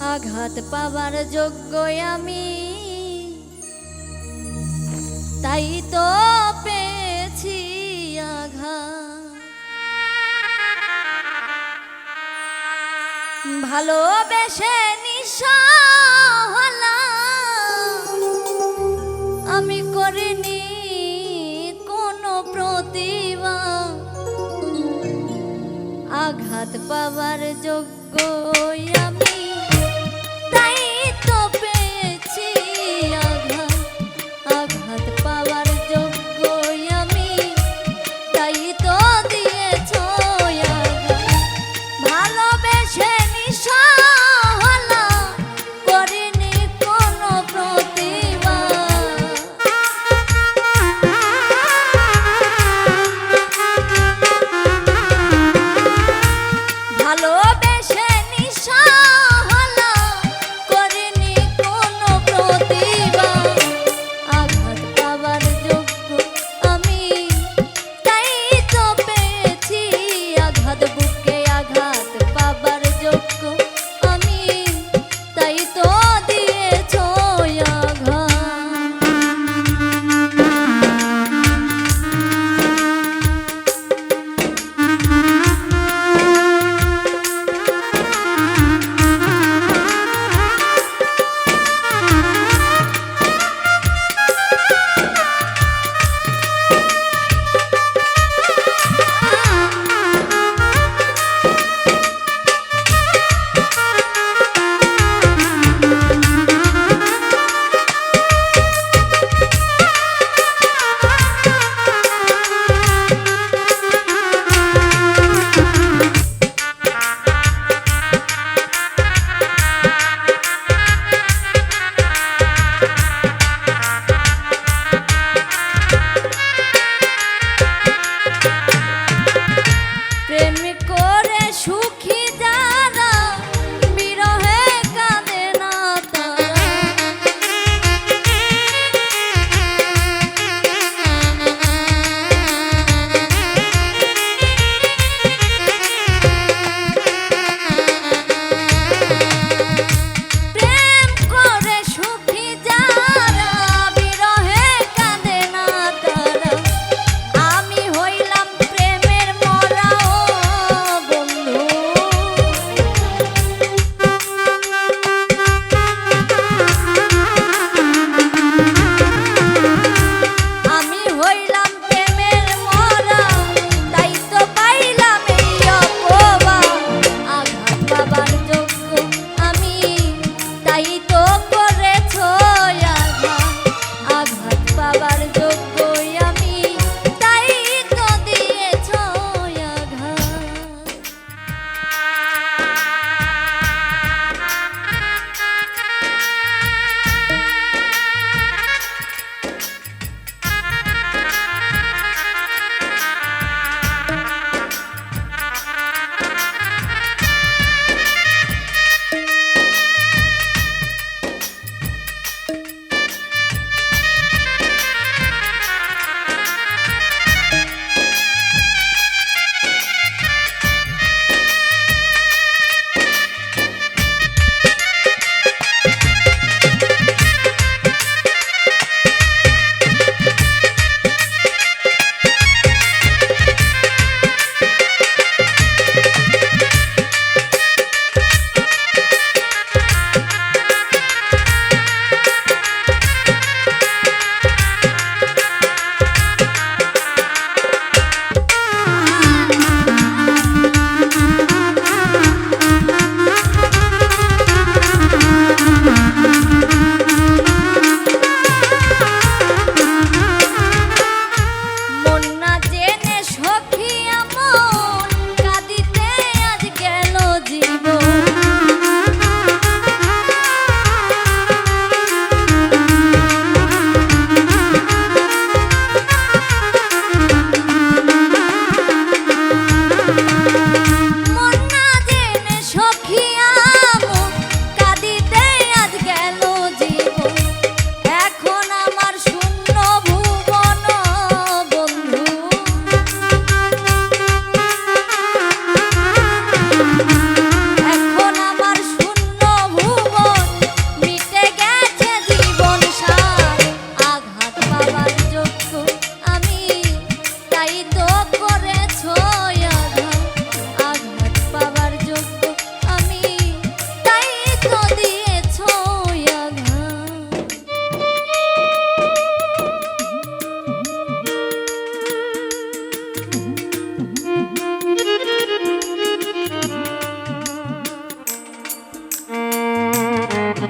আঘাত পাবার যোগ্য আমি। তাই তো পেয়েছি আঘাত। ভালোবেসে নিশা আমি করিনি কোনো প্রতিভা। আঘাত পাবার যোগ্য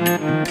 Mm-hmm.